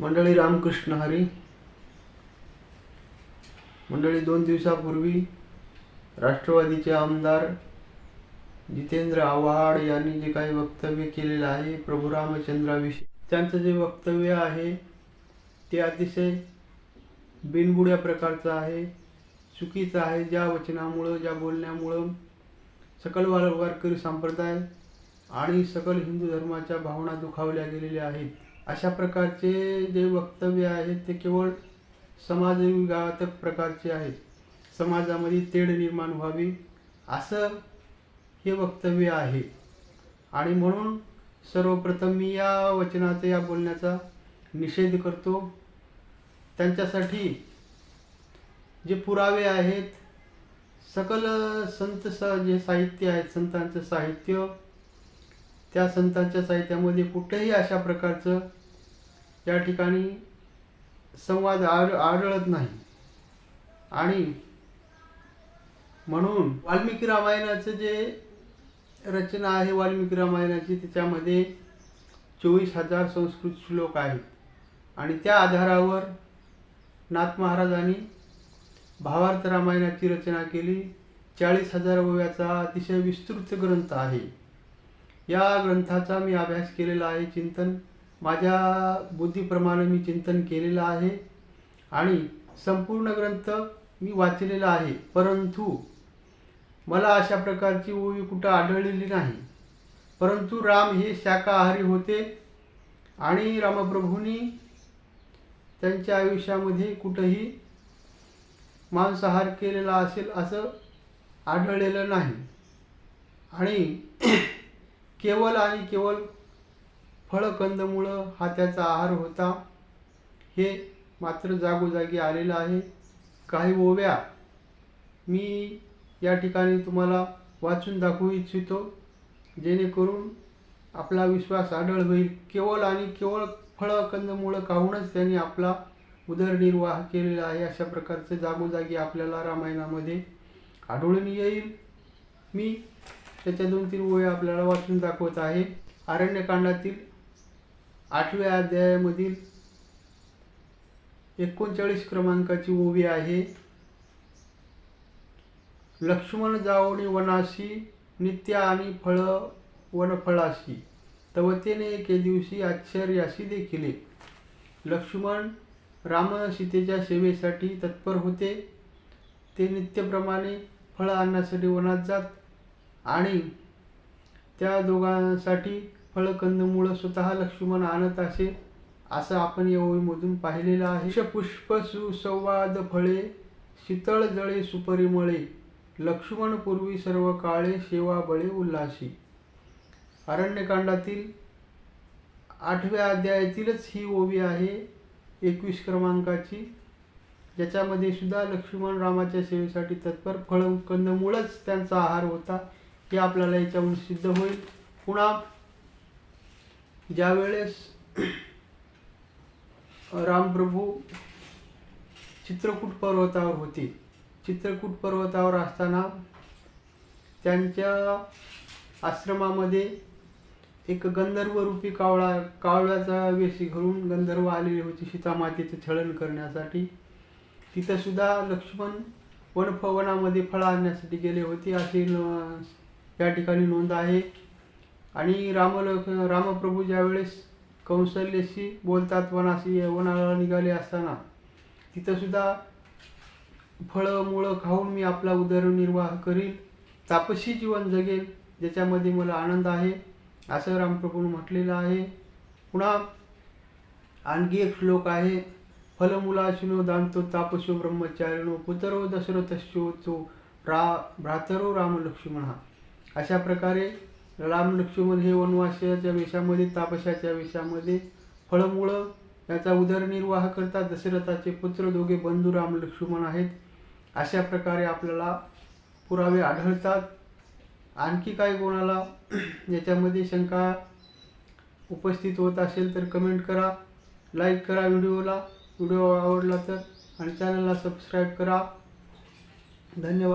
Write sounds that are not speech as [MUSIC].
मंडळी रामकृष्ण हरी. मंडळी दोन दिवसापूर्वी राष्ट्रवादीचे आमदार जितेंद्र आव्हाड यांनी जे काही वक्तव्य केलेलं आहे प्रभू रामचंद्राविषयी त्यांचं जे वक्तव्य आहे ते अतिशय बिनबुड्या प्रकारचं आहे चुकीचं आहे. ज्या वचनामुळं ज्या बोलण्यामुळं सकल वारकरी संप्रदाय आणि सकल हिंदू धर्माच्या भावना दुखावल्या गेलेल्या आहेत. अशा प्रकारचे जे वक्तव्य आहेत ते केवळ समाजविघातक प्रकारचे आहेत समाजामध्ये तेढ निर्माण व्हावी असं हे वक्तव्य आहे. आणि म्हणून सर्वप्रथम मी या वचनाचा या बोलण्याचा निषेध करतो. त्यांच्यासाठी जे पुरावे आहेत सकल संत स जे साहित्य आहेत संतांचं साहित्य त्या संतांच्या साहित्यामध्ये कुठेही अशा प्रकारचं या ठिकाणी संवाद आढ आढळत नाही. आणि म्हणून वाल्मिकी रामायणाचं जे रचना आहे वाल्मिकी रामायणाची त्याच्यामध्ये चोवीस हजार संस्कृत श्लोक आहेत. आणि त्या आधारावर नाथ महाराजांनी भावार्थ रामायणाची रचना केली. चाळीस हजार वयाचा अतिशय विस्तृत ग्रंथ आहे. या ग्रंथाचा मी अभ्यास केलेला आहे चिंतन. माझ्या बुद्धीप्रमाणे मी चिंतन केलेलं आहे. आणि संपूर्ण ग्रंथ मी वाचलेला आहे. परंतु मला अशा प्रकारची ओवी कुठं आढळलेली नाही. परंतु राम हे शाकाहारी होते आणि रामप्रभूंनी त्यांच्या आयुष्यामध्ये कुठंही मांसाहार केलेला असेल असं आढळलेलं नाही. आणि केवळ आणि केवळ फळ कंदमुळं हा त्याचा आहार होता. हे मात्र जागोजागी आलेलं आहे. काही ओव्या मी या ठिकाणी तुम्हाला वाचून दाखवू इच्छितो. जेणेकरून आपला विश्वास आढळ होईल. केवळ आणि केवळ फळकंदमुळं खाऊनच त्यांनी आपला उदरनिर्वाह केलेला आहे अशा प्रकारचे जागोजागी आपल्याला रामायणामध्ये आढळून येईल. मी त्याच्या दोन तीन ओव्या आपल्याला वाचून दाखवत आहे. आरण्यकांडातील आठव्या अध्यायामधील एकोणचाळीस क्रमांकाची ओवी आहे. लक्ष्मण जावणी वनाशी नित्य आणि फळ वनफळाशी. तवतेने एके दिवशी आश्चर्याशी देखील. लक्ष्मण राम सीतेच्या सेवेसाठी तत्पर होते. ते नित्यप्रमाणे फळं आणण्यासाठी वनात जात. आणि त्या दोघांसाठी फळ कंदमुळं स्वतः लक्ष्मण आणत असे असं आपण या ओळीमधून पाहिलेलं आहे. पुष्प सुसंवाद फळे शीतळ जळे सुपरिमळे लक्ष्मण पूर्वी सर्व काळे सेवा बळे उल्हासी. अरण्यकांडातील आठव्या अध्यायातीलच ही ओवी आहे एकवीस क्रमांकाची. ज्याच्यामध्ये सुद्धा लक्ष्मण रामाच्या सेवेसाठी तत्पर फळ कंदमुळंच त्यांचा आहार होता. हे आपल्याला याच्यावरून सिद्ध होईल. पुन्हा ज्यावेळेस [CLEARS THROAT] रामप्रभू चित्रकूट पर्वतावर होते. चित्रकूट पर्वतावर असताना त्यांच्या आश्रमामध्ये एक गंधर्व रूपी कावळा कावळ्याचा वेशी घालून गंधर्व आलेली होती सीतामातेचं छळन करण्यासाठी. तिथंसुद्धा लक्ष्मण वनफवनामध्ये फळं आणण्यासाठी गेले होते. असे या ठिकाणी नोंद आहे. आणि राम रामप्रभू ज्यावेळेस कौशल्याशी बोलतात वनाशी वनाला निघाले असताना तिथंसुद्धा फळं मुळं खाऊन मी आपला उदरनिर्वाह करील तापसी जीवन जगेल ज्याच्यामध्ये मला आनंद आहे असं रामप्रभूनं म्हटलेलं आहे. पुन्हा आणखी एक श्लोक आहे. फलमुलाशिनो दांतो तापसो ब्रह्मचारिणो पुतरो दशरथश्चो रा भ्रातरो राम लक्ष्मण अशा प्रकारे राम लक्ष्मण हे वनवासाच्या वेशामध्ये तापशाच्या वेशामध्ये फळमुळं याचा उदरनिर्वाह करतात. दशरथाचे पुत्र दोघे बंधू राम लक्ष्मण आहेत. अशा प्रकारे आपल्याला पुरावे आढळतात. आणखी काही कोणाला याच्यामध्ये शंका उपस्थित होत असेल तर कमेंट करा. लाईक करा व्हिडिओला. व्हिडिओ आवडला तर आणि चॅनलला सबस्क्राईब करा. धन्यवाद.